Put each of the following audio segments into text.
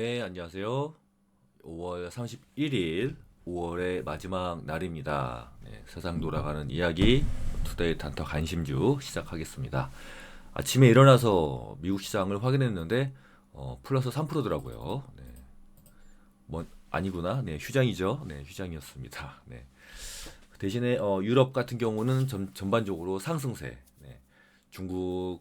네, 안녕하세요. 5월 31일, 5월의 마지막 날입니다. 네, 세상 돌아가는 이야기, 투데이 단터 관심주 시작하겠습니다. 아침에 일어나서 미국 시장을 확인했는데, 어, 플러스 3%더라고요. 네. 뭐, 아니구나. 네, 휴장이죠. 네, 휴장이었습니다. 네. 대신에 어, 유럽 같은 경우는 전, 전반적으로 상승세. 네. 중국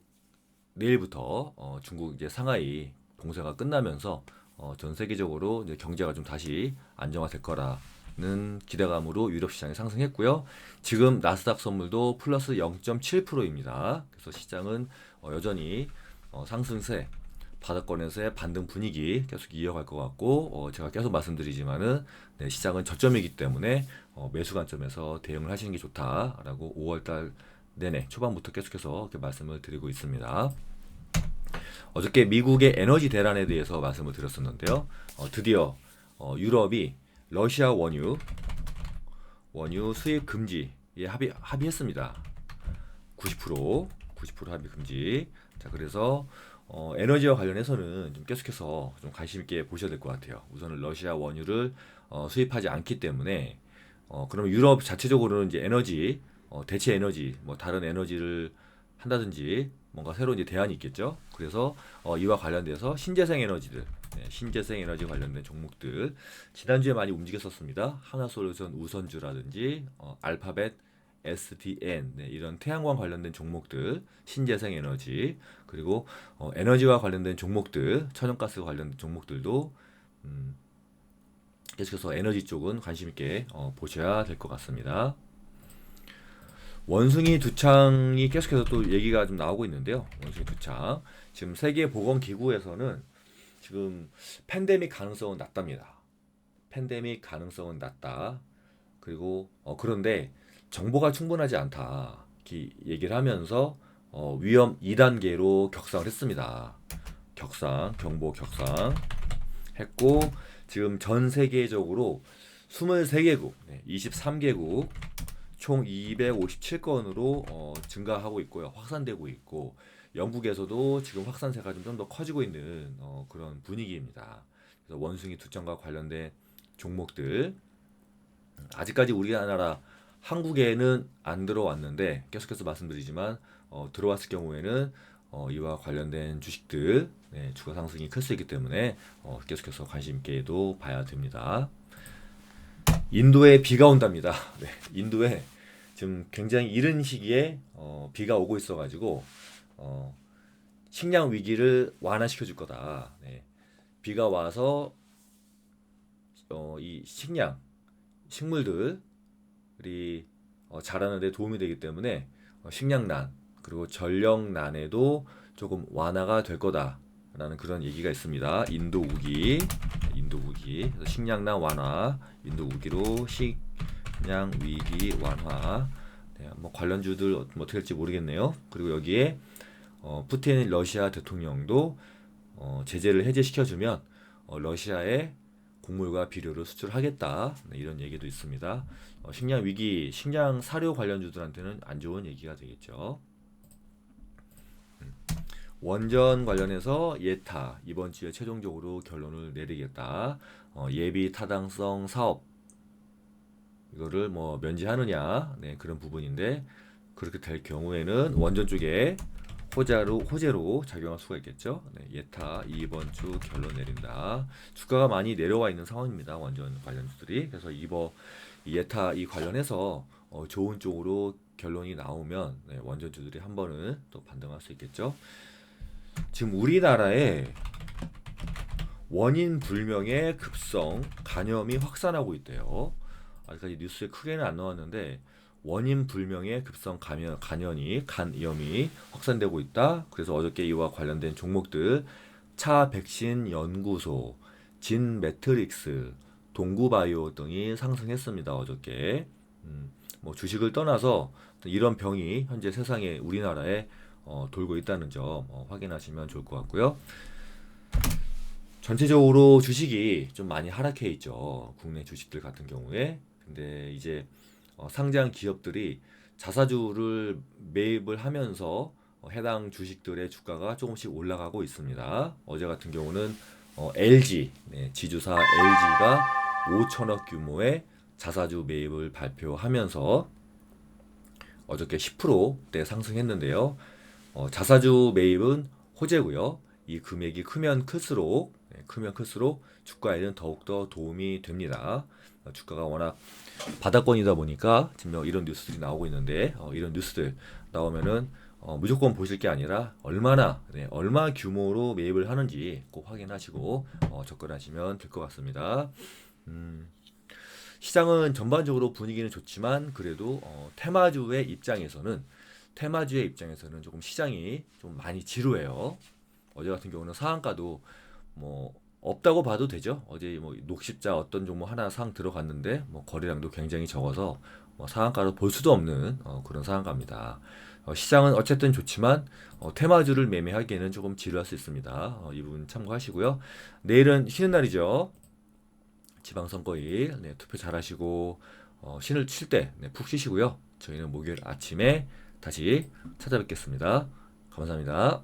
내일부터 어, 중국 이제 상하이 봉쇄가 끝나면서 어, 전 세계적으로 이제 경제가 좀 다시 안정화될 거라는 기대감으로 유럽 시장이 상승했고요. 지금 나스닥 선물도 플러스 0.7%입니다. 그래서 시장은 어, 여전히 어, 상승세 바닥권에서의 반등 분위기 계속 이어갈 것 같고 어, 제가 계속 말씀드리지만은 네, 시장은 저점이기 때문에 어, 매수 관점에서 대응을 하시는 게 좋다라고 5월달 내내 초반부터 계속해서 이렇게 말씀을 드리고 있습니다. 어저께 미국의 에너지 대란에 대해서 말씀을 드렸었는데요. 어, 드디어 어, 유럽이 러시아 원유 원유 수입 금지에 합의 합의했습니다. 90% 90% 합의 금지. 자 그래서 어, 에너지와 관련해서는 좀 계속해서 좀 관심 있게 보셔야 될 것 같아요. 우선은 러시아 원유를 어, 수입하지 않기 때문에 어, 그러면 유럽 자체적으로는 이제 에너지 어, 대체 에너지 뭐 다른 에너지를 한다든지 뭔가 새로운 대안이 있겠죠. 그래서 어, 이와 관련돼서 신재생 에너지들, 네, 신재생 에너지 관련된 종목들 지난주에 많이 움직였었습니다. 하나솔루션 우선주라든지 어, 알파벳 SDN 네, 이런 태양광 관련된 종목들, 신재생 에너지 그리고 어, 에너지와 관련된 종목들, 천연가스 관련된 종목들도 음, 계속해서 에너지 쪽은 관심 있게 어, 보셔야 될 것 같습니다. 원숭이 두창이 계속해서 또 얘기가 좀 나오고 있는데요. 원숭이 두창. 지금 세계 보건 기구에서는 지금 팬데믹 가능성은 낮답니다. 팬데믹 가능성은 낮다. 그리고 어, 그런데 정보가 충분하지 않다. 이렇게 얘기를 하면서 어, 위험 2단계로 격상을 했습니다. 격상, 경보 격상 했고 지금 전 세계적으로 23개국, 네, 23개국 총 257건으로 어, 증가하고 있고요. 확산되고 있고 영국에서도 지금 확산세가 좀 더 커지고 있는 어, 그런 분위기입니다. 그래서 원숭이 두점과 관련된 종목들 아직까지 우리나라 한국에는 안 들어왔는데 계속해서 말씀드리지만 어, 들어왔을 경우에는 어, 이와 관련된 주식들 네, 주가 상승이 클 수 있기 때문에 어, 계속해서 관심 있게도 봐야 됩니다. 인도에 비가 온답니다. 네, 인도에 지금 굉장히 이른 시기에 어, 비가 오고 있어가지고 어, 식량 위기를 완화시켜 줄 거다. 네, 비가 와서 어, 이 식량 식물들이 어, 자라는데 도움이 되기 때문에 어, 식량난 그리고 전력난에도 조금 완화가 될 거다라는 그런 얘기가 있습니다. 인도 우기, 인도 우기, 식량난 완화, 인도 우기로 식량 위기 완화. 네, 뭐 관련주들 뭐 어떻게 될지 모르겠네요. 그리고 여기에 어, 푸틴 러시아 대통령도 어, 제재를 해제시켜주면 어, 러시아에 곡물과 비료를 수출하겠다 네, 이런 얘기도 있습니다. 어, 식량 위기, 식량 사료 관련주들한테는 안 좋은 얘기가 되겠죠. 음. 원전 관련해서 예타 이번 주에 최종적으로 결론을 내리겠다. 어, 예비 타당성 사업 이거를 뭐 면제하느냐 네, 그런 부분인데 그렇게 될 경우에는 원전 쪽에 호재로 호재로 작용할 수가 있겠죠. 네, 예타 이번 주 결론 내린다. 주가가 많이 내려와 있는 상황입니다. 원전 관련주들이 그래서 이번 예타 이 관련해서 어, 좋은 쪽으로 결론이 나오면 네, 원전주들이 한 번은 또 반등할 수 있겠죠. 지금 우리나라에 원인 불명의 급성 간염이 확산하고 있대요. 아직까지 뉴스에 크게는 안 나왔는데 원인 불명의 급성 간염, 간염이 간염이 확산되고 있다. 그래서 어저께 이와 관련된 종목들 차 백신 연구소, 진 매트릭스, 동구바이오 등이 상승했습니다. 어저께 음, 뭐 주식을 떠나서 이런 병이 현재 세상에 우리나라에 어, 돌고 있다는 점 어, 확인하시면 좋을 것 같고요. 전체적으로 주식이 좀 많이 하락해 있죠. 국내 주식들 같은 경우에. 근데 이제 어, 상장 기업들이 자사주를 매입을 하면서 어, 해당 주식들의 주가가 조금씩 올라가고 있습니다. 어제 같은 경우는 어, LG 네, 지주사 LG가 5천억 규모의 자사주 매입을 발표하면서 어저께 10%대 상승했는데요. 어, 자사주 매입은 호재고요. 이 금액이 크면 클수록 네, 크면 클수록 주가에는 더욱더 도움이 됩니다. 어, 주가가 워낙 바닥권이다 보니까 지금 이런 뉴스들이 나오고 있는데 어, 이런 뉴스들 나오면은 어, 무조건 보실 게 아니라 얼마나 네, 얼마 규모로 매입을 하는지 꼭 확인하시고 어, 접근하시면 될 것 같습니다. 음, 시장은 전반적으로 분위기는 좋지만 그래도 어, 테마주의 입장에서는 테마주의 입장에서는 조금 시장이 좀 많이 지루해요. 어제 같은 경우는 상한가도 뭐 없다고 봐도 되죠. 어제 뭐 녹십자 어떤 종목 하나 상 들어갔는데 뭐 거래량도 굉장히 적어서 뭐 상한가로 볼 수도 없는 어, 그런 상한가입니다. 어, 시장은 어쨌든 좋지만 어, 테마주를 매매하기에는 조금 지루할 수 있습니다. 어, 이 부분 참고하시고요. 내일은 쉬는 날이죠. 지방선거일 네, 투표 잘하시고 어, 신을 칠 때 푹 쉬시고요. 저희는 목요일 아침에 다시 찾아뵙겠습니다. 감사합니다.